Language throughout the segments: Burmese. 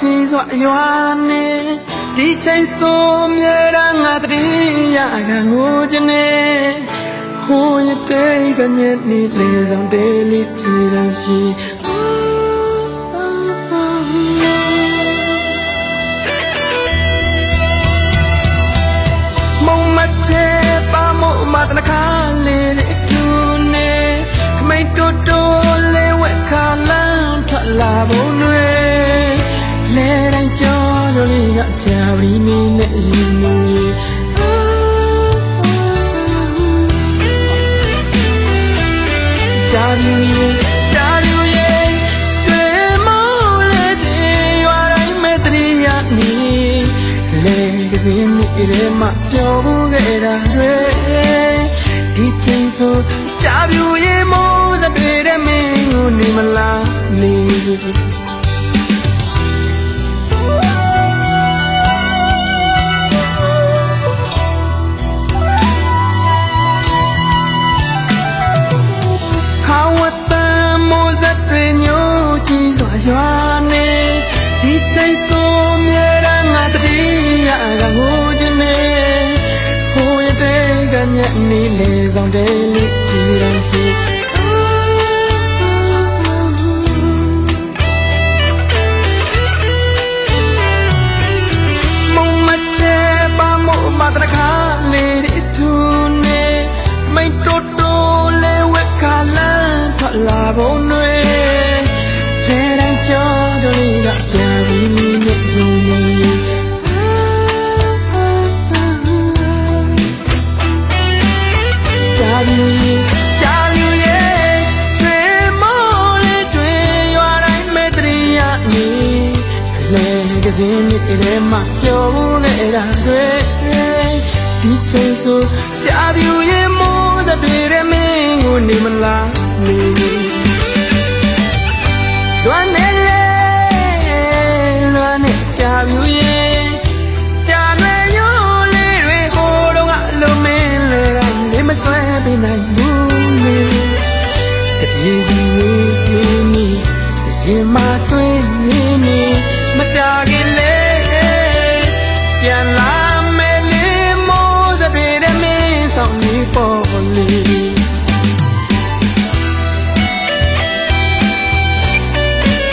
ကြည်စွာရွာနေဒီချိန်ဆိုမြဲတမ်းငါတည်းရကငိုချင်နေဟိုရတဲ့ကညက်နေလေဆောင်တဲလေးချီရရှိမုံမချေပါမို့မတနခါလေးလေးကျူနေခမိတ်တူတူလေးဝက်ခါလန်းထွက်လာဖို့ ကကြာပြီးနေနဲ့ရင်နေကြာပြီးရင်ကြာပြီးရင်ဆွေမောင်းလေးတွေရွာတိုင်းမဲ့တရိယာနေလေကစင်းနေရဲမှပြောဖို့ခဲ့တာတွေဒီချိန်ဆိုကြာပြီးရင်မိုးတဲ့တဲ့မင်းကိုနေမလားနေ မိုးစက်တွေညို့ကြည်စွာရွာနေဒီချိန်ဆိုမြဲတမ်းငါတတိယကငိုခြင်းနေဟိုရတဲ့ကညက်နေလေဆောင်တဲ့လေးချီရန်ရှိမုံမချေပါမို့မတရခါလေးဒီသူနေမိတ်တိုတိုလေးဝက်ခါလန်းထွက်လာပုံ ကစင်းမြစ်ထဲမှာပြောဖို့နေတာတွေဒီချိန်ဆိုကြာပြီးရဲ့မိုးတဲ့တွေတဲ့မင်းကိုနေမလားနေလွမ်းနေလေလွမ်းနေကြာပြီးရဲ့ကြာရွယ်ရိုးလေးတွေဟိုတော့ကလုံးမင်းလေတိုင်းနေမဆွဲပေးနိုင်ဘူးနေတပြေးစီဝေးနေနေရင်မဆွေးနေနေ မကြခင်လေပြန်လာမယ်လေမိုးသပြေတဲ့မင်းဆောင်နေပေါ်လေ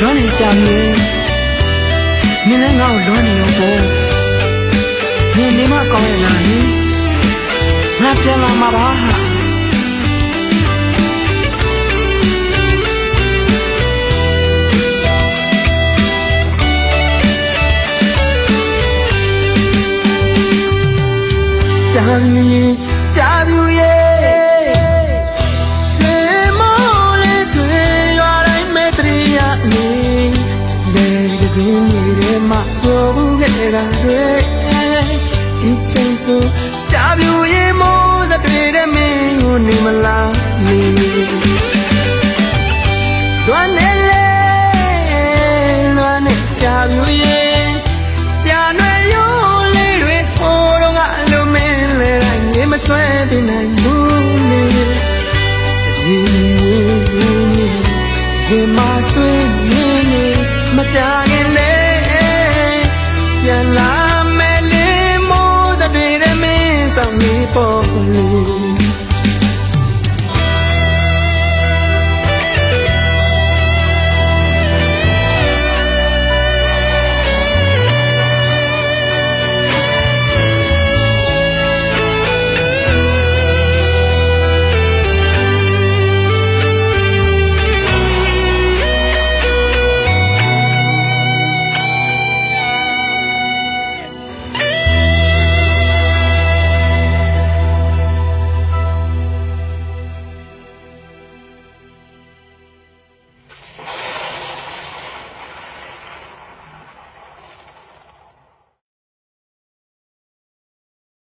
လွမ်းနေကြမြေနင်းလည်းငါ့ကိုလွမ်းနေရောပေါ့နင်းနေမကောင်းရဲ့လားနင်းငါပြန်လာမှာပါ နဲ့ထဲကတွေ့ဒီချိန်ဆိုကြာပြူရင်မိုးသတွေ့တဲ့မင်းကိုနေမလားနေလွမ်းနေလေလွမ်းနေကြာပြူရင်ကြာလွယ်ရုံးလေးတွေဟိုတော့ကလူမင်းလေးတိုင်းနေမဆွဲပြနိုင်ဘူးနေဒီဝေးဝေးနေရေမဆွေးနေမကြား properly